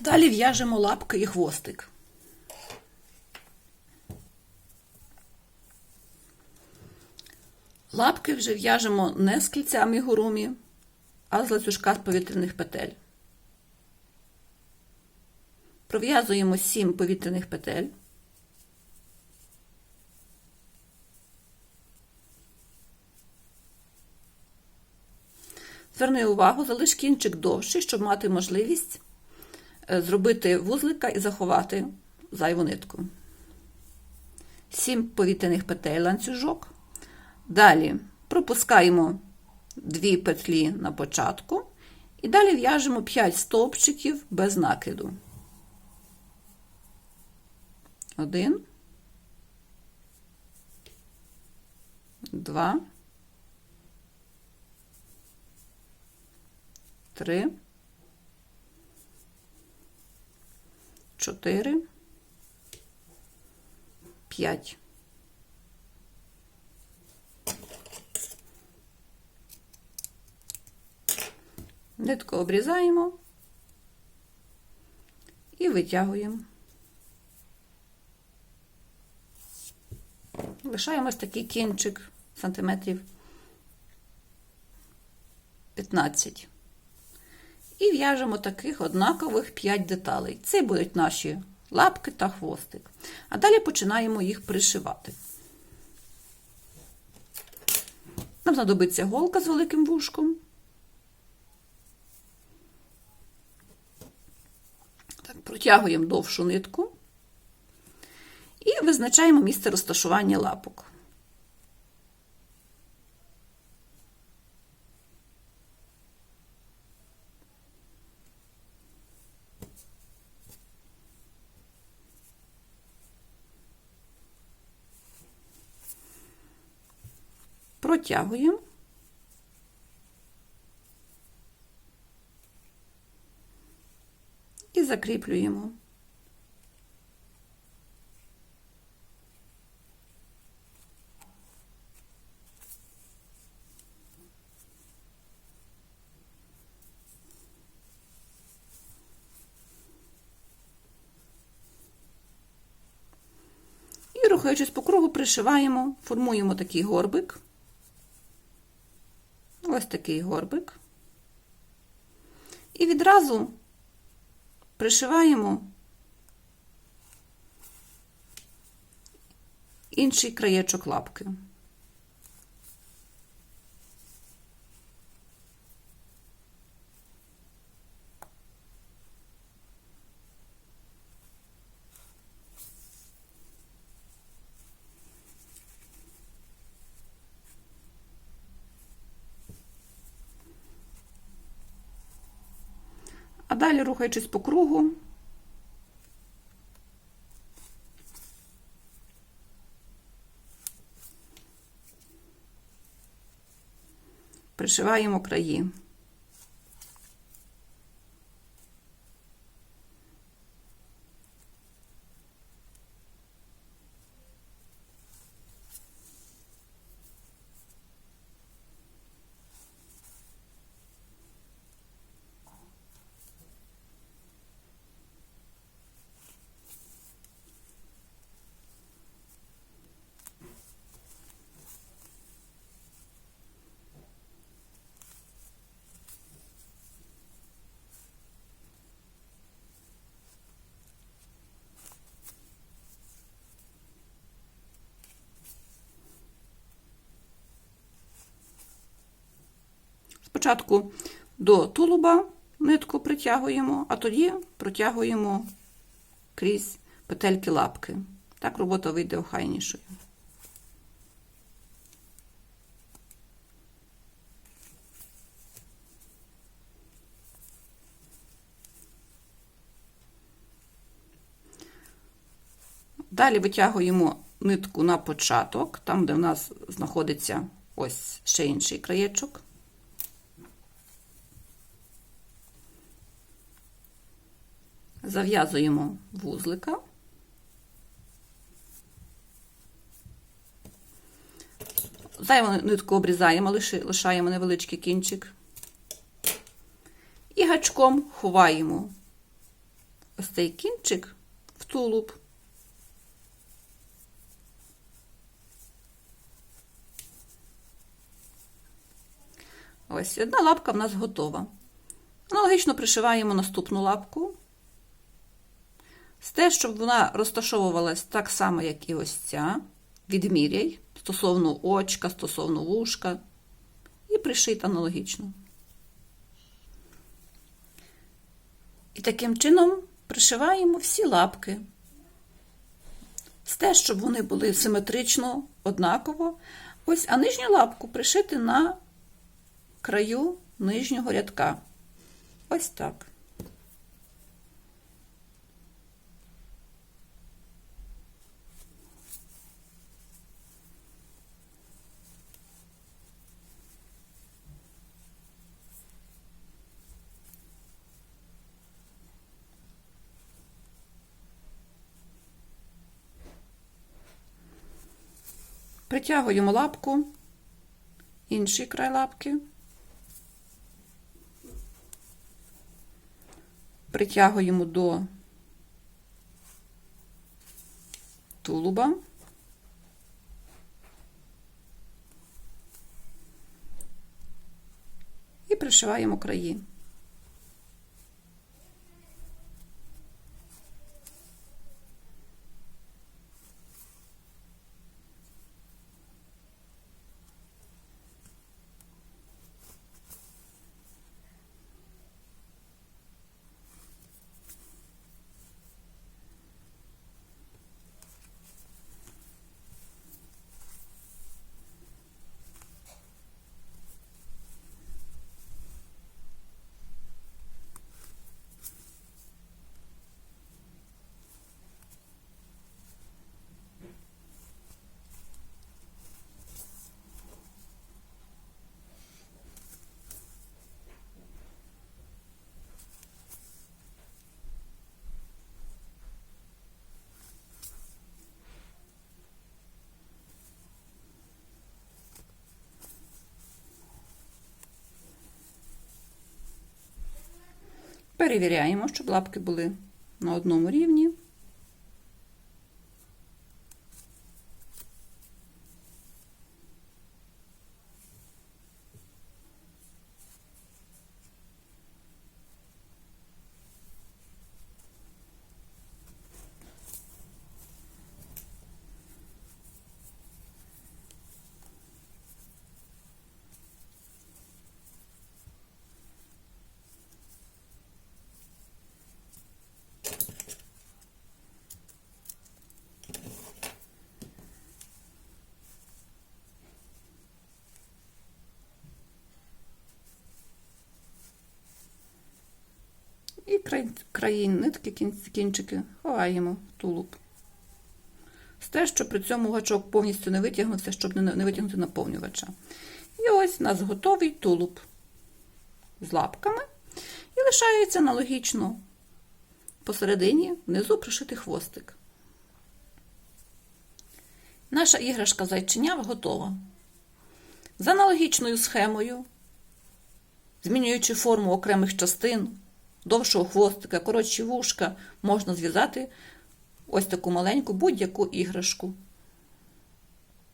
Далі в'яжемо лапки і хвостик. Лапки вже в'яжемо не з кільцями гурумі, а з ланцюжка з повітряних петель. Пров'язуємо 7 повітряних петель. Зверни увагу, залиш кінчик довший, щоб мати можливість зробити вузлика і заховати зайву нитку. 7 повітряних петель ланцюжок. Далі пропускаємо 2 петлі на початку і далі в'яжемо 5 стовпчиків без накиду. 1 2 3 4 5 Нитку обрізаємо і витягуємо. Лишаємо такий кінчик сантиметрів 15. І в'яжемо таких однакових 5 деталей. Це будуть наші лапки та хвостик. А далі починаємо їх пришивати. Нам знадобиться голка з великим вушком. Так, Протягуємо довшу нитку і визначаємо місце розташування лапок. Протягуємо. І закріплюємо. І, рухаючись по кругу, пришиваємо, формуємо такий горбик. Ось такий горбик. І відразу пришиваємо інший краєчок лапки. А далі, рухаючись по кругу, пришиваємо краї. Спочатку до тулуба нитку притягуємо, а тоді протягуємо крізь петельки лапки. Так робота вийде охайнішою. Далі витягуємо нитку на початок, там, де в нас знаходиться ось ще інший краєчок. Зав'язуємо вузлика. Зайву нитку обрізаємо, лишаємо невеличкий кінчик. І гачком ховаємо ось цей кінчик в тулуб. Ось одна лапка в нас готова. Аналогічно пришиваємо наступну лапку. З те, щоб вона розташовувалась так само, як і ось ця. Відміряй стосовно очка, стосовно вушка. І пришити аналогічно. І таким чином пришиваємо всі лапки. З те, щоб вони були симетрично, однаково. Ось, а нижню лапку пришити на краю нижнього рядка. Ось так. Притягуємо лапку, інший край лапки. Притягуємо до тулуба. І пришиваємо краї. Перевіряємо, щоб лапки були на одному рівні. І край, краї нитки, кінчики ховаємо в тулуб. З те, що при цьому гачок повністю не витягнувся, щоб не, витягнути наповнювача. І ось у нас готовий тулуб з лапками. І лишається аналогічно посередині внизу пришити хвостик. Наша іграшка зайчиня готова. За аналогічною схемою, змінюючи форму окремих частин, довшого хвостика, коротші вушка, можна зв'язати ось таку маленьку будь-яку іграшку.